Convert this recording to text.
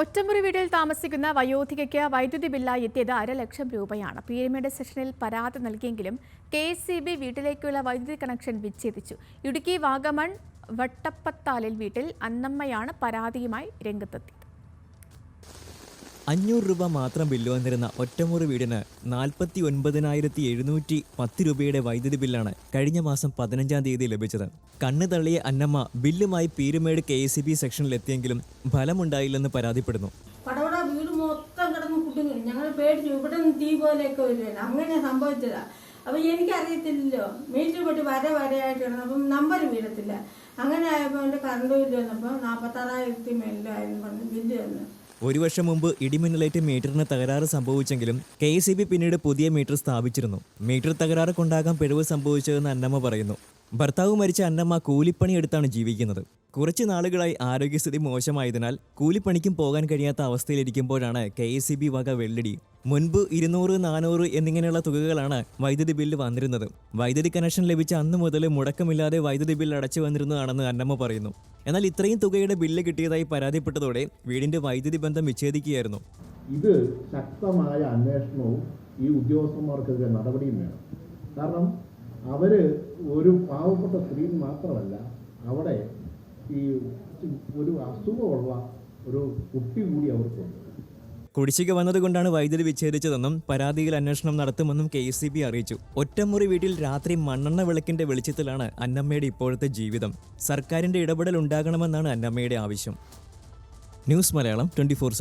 ഒറ്റമുറി വീട്ടിൽ താമസിക്കുന്ന വയോധികയ്ക്ക് വൈദ്യുതി ബില്ലായി എത്തിയത് അര ലക്ഷം രൂപയാണ്. പീരുമേട് സെഷനിൽ പരാതി നൽകിയെങ്കിലും കെ സി ബി വീട്ടിലേക്കുള്ള വൈദ്യുതി കണക്ഷൻ വിച്ഛേദിച്ചു. ഇടുക്കി വാഗമൺ വട്ടപ്പത്താലിൽ വീട്ടിൽ അന്നമ്മയാണ് പരാതിയുമായി രംഗത്തെത്തിയത്. അഞ്ഞൂറ് രൂപ മാത്രം ബില്ല് വന്നിരുന്ന ഒറ്റമുറി വീടിന് നാൽപ്പത്തി ഒൻപതിനായിരത്തി എഴുന്നൂറ്റി പത്ത് രൂപയുടെ വൈദ്യുതി ബില്ലാണ് കഴിഞ്ഞ മാസം പതിനഞ്ചാം തീയതി ലഭിച്ചത്. കണ്ണു തള്ളിയ അന്നമ്മ ബില്ലുമായി പീരുമേട് കെ എസ് ബി സെക്ഷനിലെത്തിയെങ്കിലും ഫലമുണ്ടായില്ലെന്ന് പരാതിപ്പെടുന്നു. പടവട വീട് മൊത്തം കിടന്ന് ഞങ്ങൾ തീ അങ്ങനെ സംഭവിച്ചതാ. അപ്പൊ എനിക്കറിയത്തില്ലല്ലോ. മീറ്റർ പൊട്ടി വര വരയായിട്ട് കിടന്നു. അപ്പം നമ്പർ വീഴത്തില്ല. അങ്ങനെ ആയപ്പോൾ കറണ്ട് ബില്ല് വന്നപ്പോൾ നാൽപ്പത്താറായിരത്തി മേലിലായിരുന്നു പറഞ്ഞു ബില്ല് വന്നു. ഒരു വർഷം മുമ്പ് ഇടിമിന്നലേറ്റ് മീറ്ററിന് തകരാറ് സംഭവിച്ചെങ്കിലും കെ എസ് പിന്നീട് പുതിയ മീറ്റർ സ്ഥാപിച്ചിരുന്നു. മീറ്റർ തകരാറ് കൊണ്ടാകാം പിഴവ് സംഭവിച്ചതെന്ന് അന്നമ്മ പറയുന്നു. ഭർത്താവ് മരിച്ച അന്നമ്മ കൂലിപ്പണി എടുത്താണ് ജീവിക്കുന്നത്. കുറച്ച് നാളുകളായി ആരോഗ്യസ്ഥിതി മോശമായതിനാൽ കൂലിപ്പണിക്കും പോകാൻ കഴിയാത്ത അവസ്ഥയിലിരിക്കുമ്പോഴാണ് കെ എസ് ബി വക വെള്ളടി. മുൻപ് ഇരുന്നൂറ് നാനൂറ് എന്നിങ്ങനെയുള്ള തുകകളാണ് വൈദ്യുതി ബില്ല് വന്നിരുന്നത്. വൈദ്യുതി കണക്ഷൻ ലഭിച്ച അന്ന് മുതൽ മുടക്കമില്ലാതെ വൈദ്യുതി ബില്ല് അടച്ചു വന്നിരുന്നതാണെന്ന് അന്നമ്മ പറയുന്നു. എന്നാൽ ഇത്രയും തുകയുടെ ബില്ല് കിട്ടിയതായി പരാതിപ്പെട്ടതോടെ വീടിന്റെ വൈദ്യുതി ബന്ധം വിച്ഛേദിക്കുകയായിരുന്നു. ഇത് ശക്തമായ അന്വേഷണവും ഈ ഉദ്യോഗസ്ഥന്മാർക്കെതിരെ നടപടിയും വേണം. കാരണം അവർ ഒരു പാവപ്പെട്ട സ്ത്രീ മാത്രമല്ല അവിടെ ഈ ഒരു അസുഖമുള്ള ഒരു കുട്ടി കൂടി അവർക്കുണ്ട് കുടിശ്ശിക വന്നതുകൊണ്ടാണ് വൈദ്യുതി വിച്ഛേദിച്ചതെന്നും പരാതിയിൽ അന്വേഷണം നടത്തുമെന്നും കെ സി ബി അറിയിച്ചു. ഒറ്റമുറി വീട്ടിൽ രാത്രി മണ്ണെണ്ണ വിളക്കിന്റെ വെളിച്ചത്തിലാണ് അന്നമ്മയുടെ ഇപ്പോഴത്തെ ജീവിതം. സർക്കാരിന്റെ ഇടപെടൽ ഉണ്ടാകണമെന്നാണ് അന്നമ്മയുടെ ആവശ്യം. News Malayalam twenty four